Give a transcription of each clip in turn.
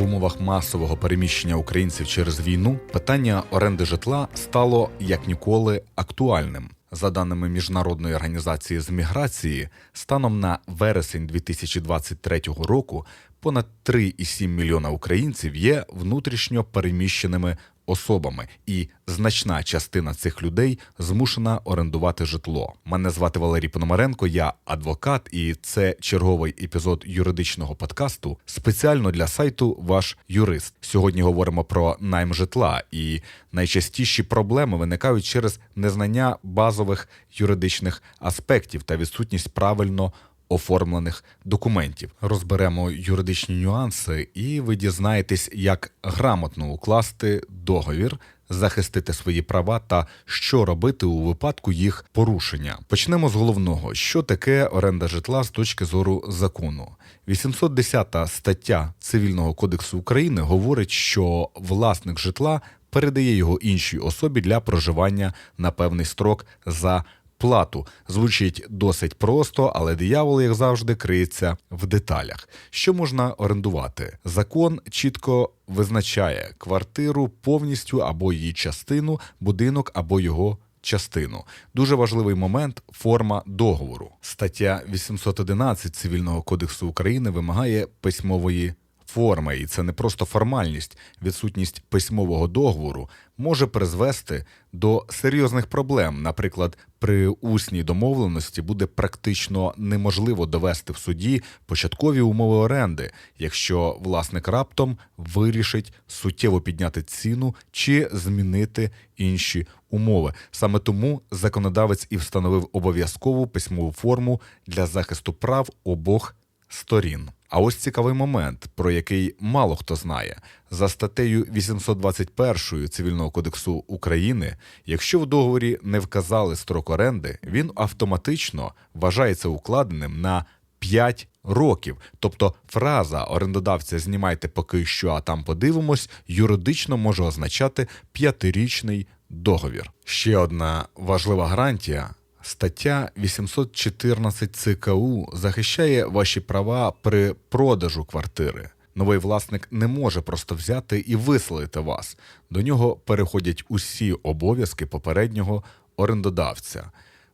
В умовах масового переміщення українців через війну питання оренди житла стало як ніколи актуальним. За даними міжнародної організації з міграції, станом на вересень 2023 року понад 3,7 мільйона українців є внутрішньо переміщеними особами, і значна частина цих людей змушена орендувати житло. Мене звати Валерій Пономаренко, я адвокат, і це черговий епізод юридичного подкасту спеціально для сайту Ваш юрист. Сьогодні говоримо про найм житла, і найчастіші проблеми виникають через незнання базових юридичних аспектів та відсутність правильно оформлених документів. Розберемо юридичні нюанси, і ви дізнаєтесь, як грамотно укласти договір. Захистити свої права та що робити у випадку їх порушення. Почнемо з головного: що таке оренда житла з точки зору закону. 810 стаття Цивільного кодексу України говорить, що власник житла передає його іншій особі для проживання на певний строк за плату. Звучить досить просто, але диявол, як завжди, криється в деталях. Що можна орендувати? Закон чітко визначає квартиру повністю або її частину, будинок або його. Частину дуже важливий момент форма договору. Стаття 811 цивільного кодексу України вимагає письмової форми, і це не просто формальність. Відсутність письмового договору може призвести до серйозних проблем. Наприклад, при усній домовленості буде практично неможливо довести в суді початкові умови оренди, якщо власник раптом вирішить суттєво підняти ціну чи змінити інші умови. Саме тому законодавець і встановив обов'язкову письмову форму для захисту прав обох сторін. А ось цікавий момент, про який мало хто знає. За статтею 821 Цивільного кодексу України, якщо в договорі не вказали строк оренди, він автоматично вважається укладеним на 5 років. Тобто фраза орендодавця знімайте поки що, а там подивимось, юридично може означати п'ятирічний договір. Ще одна важлива гарантія. Стаття 814 ЦКУ захищає ваші права при продажу квартири. Новий власник не може просто взяти і виселити вас. До нього переходять усі обов'язки попереднього орендодавця.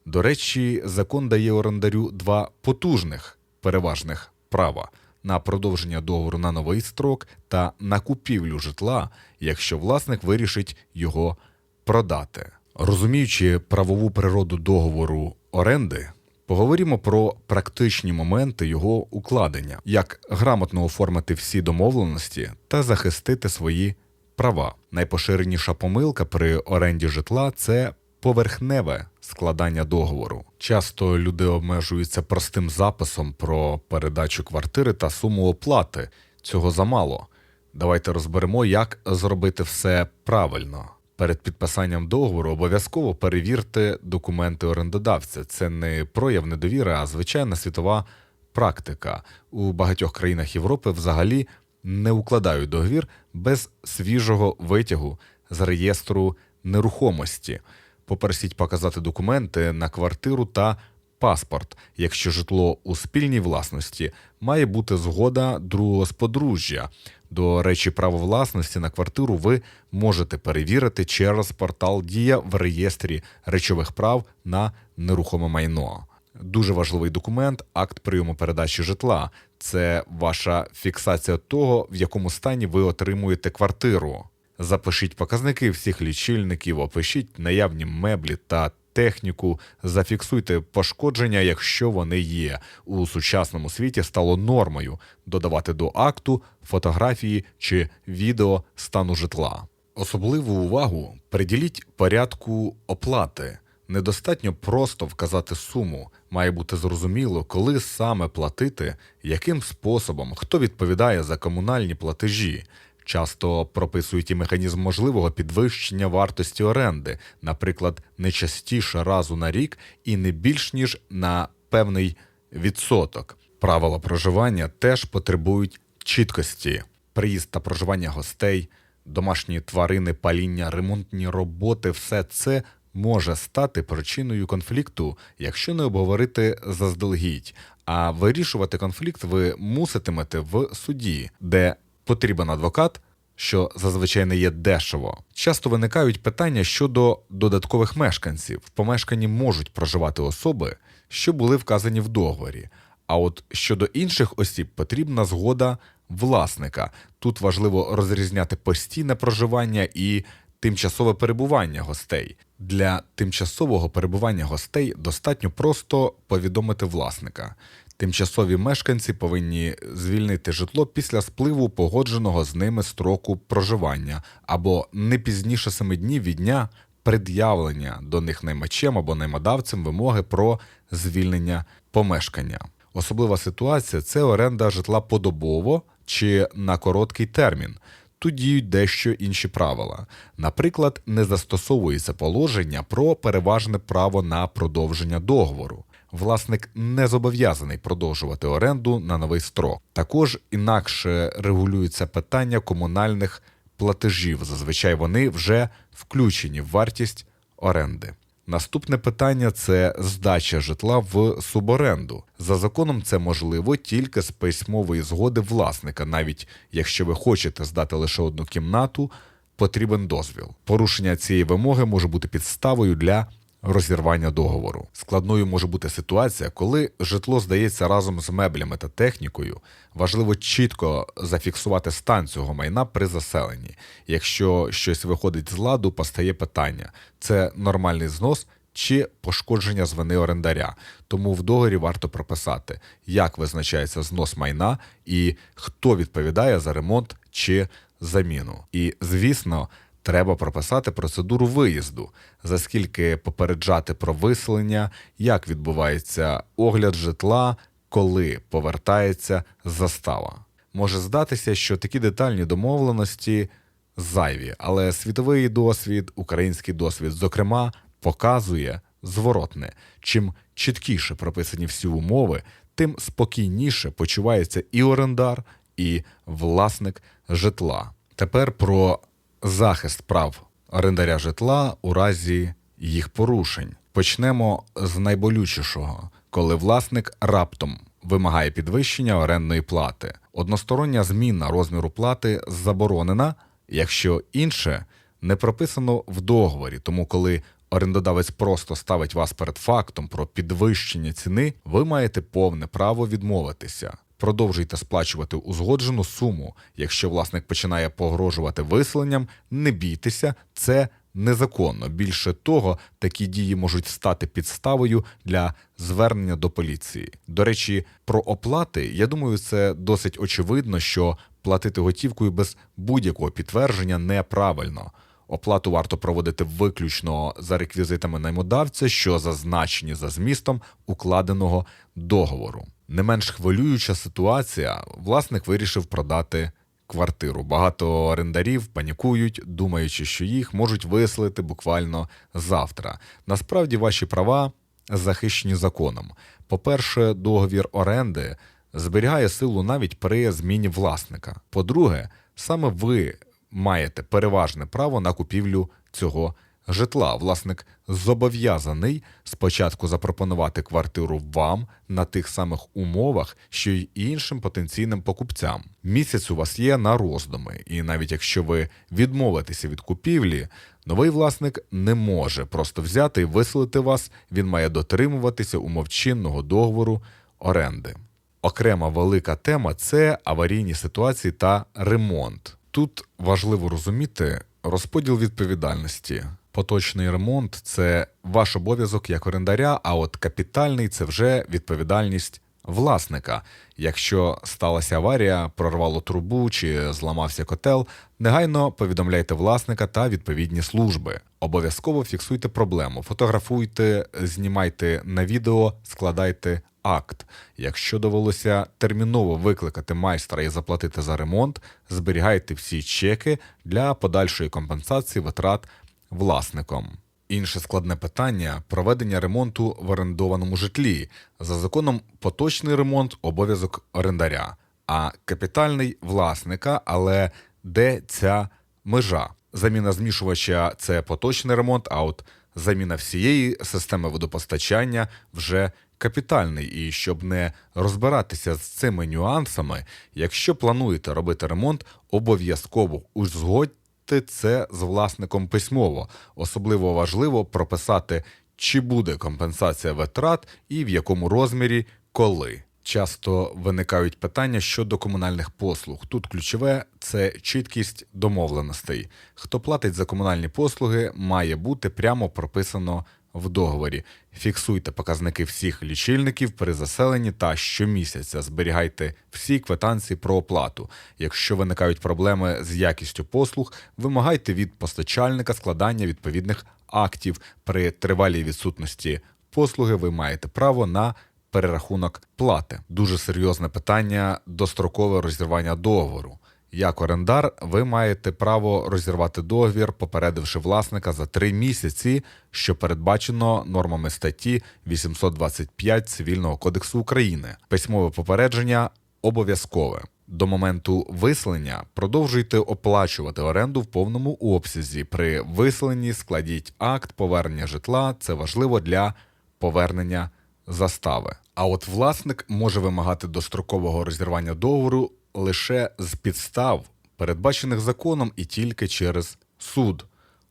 До речі, закон дає орендарю два потужних переважних права на продовження договору на новий строк та на купівлю житла, якщо власник вирішить його продати. Розуміючи правову природу договору оренди, поговоримо про практичні моменти його укладення, як грамотно оформити всі домовленості та захистити свої права. Найпоширеніша помилка при оренді житла це поверхневе складання договору. Часто люди обмежуються простим записом про передачу квартири та суму оплати. Цього замало. Давайте розберемо, як зробити все правильно. Перед підписанням договору обов'язково перевірте документи орендодавця. Це не прояв недовіри, а звичайна світова практика. У багатьох країнах Європи взагалі не укладають договір без свіжого витягу з реєстру нерухомості. Попросіть показати документи на квартиру та паспорт. Якщо житло у спільній власності, має бути згода другого з подружжя. До речі, право власності на квартиру ви можете перевірити через портал Дія в реєстрі речових прав на нерухоме майно. Дуже важливий документ акт прийому передачі житла. Це ваша фіксація того, в якому стані ви отримуєте квартиру. Запишіть показники всіх лічильників, опишіть наявні меблі та техніку, зафіксуйте пошкодження, якщо вони є. У сучасному світі стало нормою додавати до акту фотографії чи відео стану житла. Особливу увагу приділіть порядку оплати. Недостатньо просто вказати суму, має бути зрозуміло, коли саме платити, яким способом, хто відповідає за комунальні платежі. Часто прописують і механізм можливого підвищення вартості оренди, наприклад, не частіше разу на рік і не більш ніж на певний відсоток. Правила проживання теж потребують чіткості, приїзд та проживання гостей, домашні тварини, паління, ремонтні роботи все це може стати причиною конфлікту, якщо не обговорити заздалегідь. А вирішувати конфлікт ви муситимете в суді, де потрібен адвокат, що зазвичай не є дешево. Часто виникають питання щодо додаткових мешканців. В помешканні можуть проживати особи, що були вказані в договорі. А от щодо інших осіб потрібна згода власника. Тут важливо розрізняти постійне проживання і тимчасове перебування гостей. Для тимчасового перебування гостей достатньо просто повідомити власника. Тимчасові мешканці повинні звільнити житло після спливу погодженого з ними строку проживання або не пізніше семи днів від дня пред'явлення до них наймачем або наймодавцем вимоги про звільнення помешкання. Особлива ситуація це оренда житла подобово чи на короткий термін. Тут діють дещо інші правила. Наприклад, не застосовується положення про переважне право на продовження договору. Власник не зобов'язаний продовжувати оренду на новий строк. Також інакше регулюється питання комунальних платежів. Зазвичай вони вже включені в вартість оренди. Наступне питання це здача житла в суборенду. За законом це можливо тільки з письмової згоди власника, навіть якщо ви хочете здати лише одну кімнату, потрібен дозвіл. Порушення цієї вимоги може бути підставою для розірвання договору. Складною може бути ситуація, коли житло здається разом з меблями та технікою. Важливо чітко зафіксувати стан цього майна при заселенні. Якщо щось виходить з ладу, постає питання: це нормальний знос. Чи пошкодження з вини орендаря, тому в договорі варто прописати, як визначається знос майна і хто відповідає за ремонт чи заміну. І звісно, Треба прописати процедуру виїзду, за скільки попереджати про виселення, як відбувається огляд житла, коли повертається застава. Може здатися, що такі детальні домовленості зайві, але світовий досвід, український досвід, зокрема, показує зворотне. Чим чіткіше прописані всі умови, тим спокійніше почувається і орендар, і власник житла. Тепер про захист прав орендаря житла у разі їх порушень. Почнемо з найболючішого, коли власник раптом вимагає підвищення орендної плати. Одностороння зміна розміру плати заборонена, якщо інше не прописано в договорі. Тому, коли орендодавець просто ставить вас перед фактом про підвищення ціни, ви маєте повне право відмовитися. Продовжуйте сплачувати узгоджену суму. Якщо власник починає погрожувати виселенням, не бійтеся, це незаконно. Більше того, такі дії можуть стати підставою для звернення до поліції. До речі, про оплати я думаю, це досить очевидно, що платити готівкою без будь-якого підтвердження неправильно. Оплату варто проводити виключно за реквізитами наймодавця, що зазначені за змістом укладеного договору. Не менш хвилююча ситуація, власник вирішив продати квартиру. Багато орендарів панікують, думаючи, що їх можуть виселити буквально завтра. Насправді ваші права захищені законом. По-перше, договір оренди зберігає силу навіть при зміні власника. По-друге, саме ви маєте переважне право на купівлю цього житла. Власник зобов'язаний спочатку запропонувати квартиру вам на тих самих умовах, що й іншим потенційним покупцям. Місяць у вас є на роздуми, і навіть якщо ви відмовитеся від купівлі, новий власник не може просто взяти і виселити вас. Він має дотримуватися умов чинного договору оренди. Окрема велика тема це аварійні ситуації та ремонт. Тут важливо розуміти розподіл відповідальності. Поточний ремонт це ваш обов'язок як орендаря, а от капітальний це вже відповідальність власника. Якщо сталася аварія, прорвало трубу чи зламався котел, негайно повідомляйте власника та відповідні служби. Обов'язково фіксуйте проблему, фотографуйте, знімайте на відео, складайте акт. Якщо довелося терміново викликати майстра і заплатити за ремонт, зберігайте всі чеки для подальшої компенсації витрат власником. Інше складне питання проведення ремонту в орендованому житлі. За законом, поточний ремонт обов'язок орендаря, а капітальний власника. Але де ця межа? Заміна змішувача це поточний ремонт, а от заміна всієї системи водопостачання вже капітальний. І щоб не розбиратися з цими нюансами, якщо плануєте робити ремонт, обов'язково узгодьте це з власником письмово. Особливо важливо прописати, чи буде компенсація витрат і в якому розмірі, коли. Часто виникають питання щодо комунальних послуг. Тут ключове це чіткість домовленостей. Хто платить за комунальні послуги, має бути прямо прописано в договорі. Фіксуйте показники всіх лічильників при заселенні та щомісяця зберігайте всі квитанції про оплату. Якщо виникають проблеми з якістю послуг, вимагайте від постачальника складання відповідних актів. При тривалій відсутності послуги ви маєте право на перерахунок плати. Дуже серйозне питання дострокове розірвання договору. Як орендар, ви маєте право розірвати договір, попередивши власника за три місяці, що передбачено нормами статті 825 Цивільного кодексу України. Письмове попередження обов'язкове. До моменту виселення продовжуйте оплачувати оренду в повному обсязі. При виселенні складіть акт повернення житла. Це важливо для повернення застави. А от власник може вимагати дострокового розірвання договору лише з підстав, передбачених законом і тільки через суд.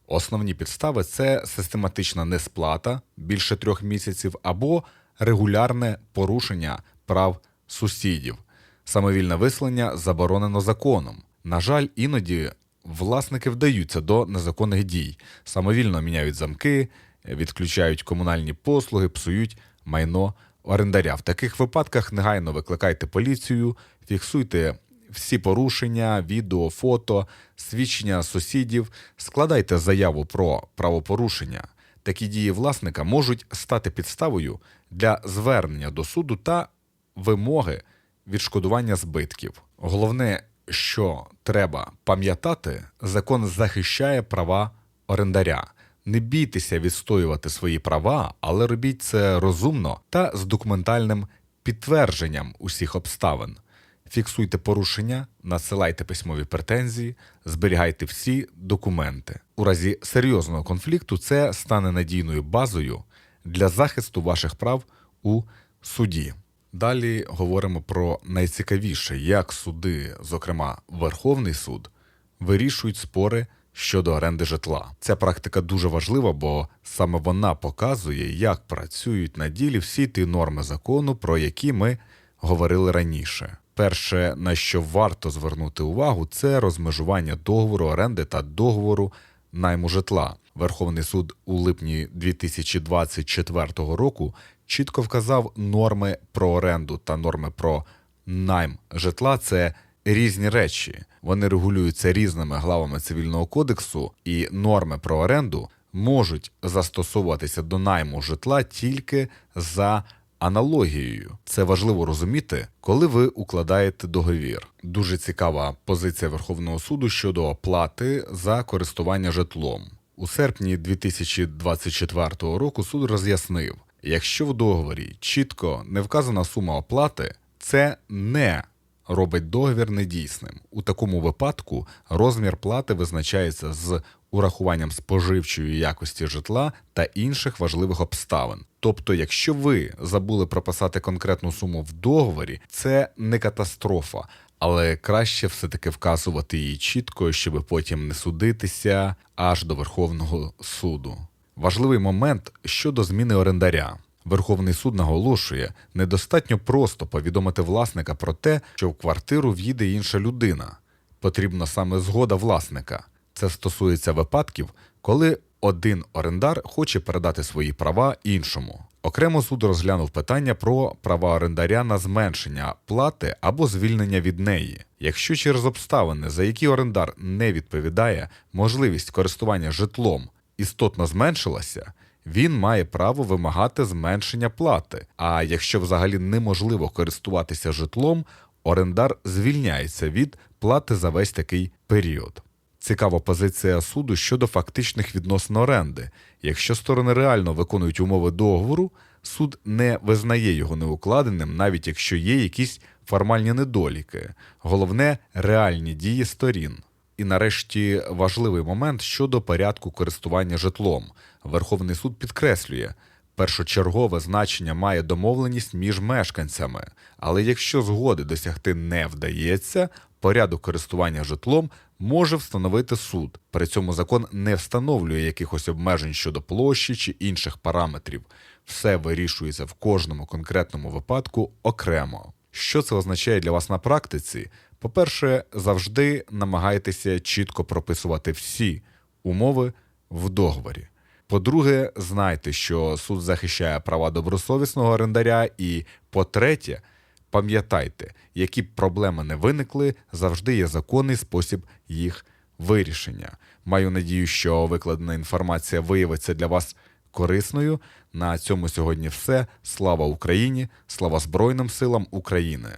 Основні підстави це систематична несплата більше трьох місяців або регулярне порушення прав сусідів. Самовільне виселення заборонено законом. На жаль, іноді власники вдаються до незаконних дій, самовільно міняють замки, відключають комунальні послуги, псують майно орендаря. В таких випадках негайно викликайте поліцію, фіксуйте всі порушення, відео, фото, свідчення сусідів, складайте заяву про правопорушення. Такі дії власника можуть стати підставою для звернення до суду та вимоги відшкодування збитків. Головне, що треба пам'ятати, закон захищає права орендаря. Не бійтеся відстоювати свої права, але робіть це розумно та з документальним підтвердженням усіх обставин. Фіксуйте порушення, надсилайте письмові претензії, зберігайте всі документи. У разі серйозного конфлікту це стане надійною базою для захисту ваших прав у суді. Далі говоримо про найцікавіше, як суди, зокрема Верховний суд, вирішують спори щодо оренди житла. Ця практика дуже важлива, бо саме вона показує, як працюють на ділі всі ті норми закону, про які ми говорили раніше. Перше, на що варто звернути увагу, це розмежування договору оренди та договору найму житла. Верховний суд у липні 2024 року чітко вказав норми про оренду та норми про найм житла це різні речі. Вони регулюються різними главами цивільного кодексу, і норми про оренду можуть застосовуватися до найму житла тільки за аналогією. Це важливо розуміти, коли ви укладаєте договір. Дуже цікава позиція Верховного суду щодо оплати за користування житлом. У серпні 2024 року суд роз'яснив, якщо в договорі чітко не вказана сума оплати, це не робить договір недійсним. У такому випадку розмір плати визначається з урахуванням споживчої якості житла та інших важливих обставин. Тобто, якщо ви забули прописати конкретну суму в договорі, це не катастрофа. Але краще все-таки вказувати її чітко, щоб потім не судитися аж до Верховного суду. Важливий момент щодо зміни орендаря. Верховний суд наголошує, недостатньо просто повідомити власника про те, що в квартиру в'їде інша людина. Потрібна саме згода власника. Це стосується випадків, коли один орендар хоче передати свої права іншому. Окремо суд розглянув питання про права орендаря на зменшення плати або звільнення від неї. Якщо через обставини, за які орендар не відповідає, можливість користування житлом істотно зменшилася, він має право вимагати зменшення плати. А якщо взагалі неможливо користуватися житлом, орендар звільняється від плати за весь такий період. Цікава позиція суду щодо фактичних відносин оренди. Якщо сторони реально виконують умови договору, суд не визнає його неукладеним, навіть якщо є якісь формальні недоліки. Головне реальні дії сторін. І нарешті важливий момент щодо порядку користування житлом. Верховний суд підкреслює, першочергове значення має домовленість між мешканцями, але якщо згоди досягти не вдається, порядок користування житлом може встановити суд. При цьому закон не встановлює якихось обмежень щодо площі чи інших параметрів. Все вирішується в кожному конкретному випадку окремо. Що це означає для вас на практиці? По-перше, завжди намагайтеся чітко прописувати всі умови в договорі. По-друге, знайте, що суд захищає права добросовісного орендаря. І по-третє, пам'ятайте, які б проблеми не виникли, завжди є законний спосіб їх вирішення. Маю надію, що викладена інформація виявиться для вас корисною. На цьому сьогодні все. Слава Україні! Слава Збройним силам України!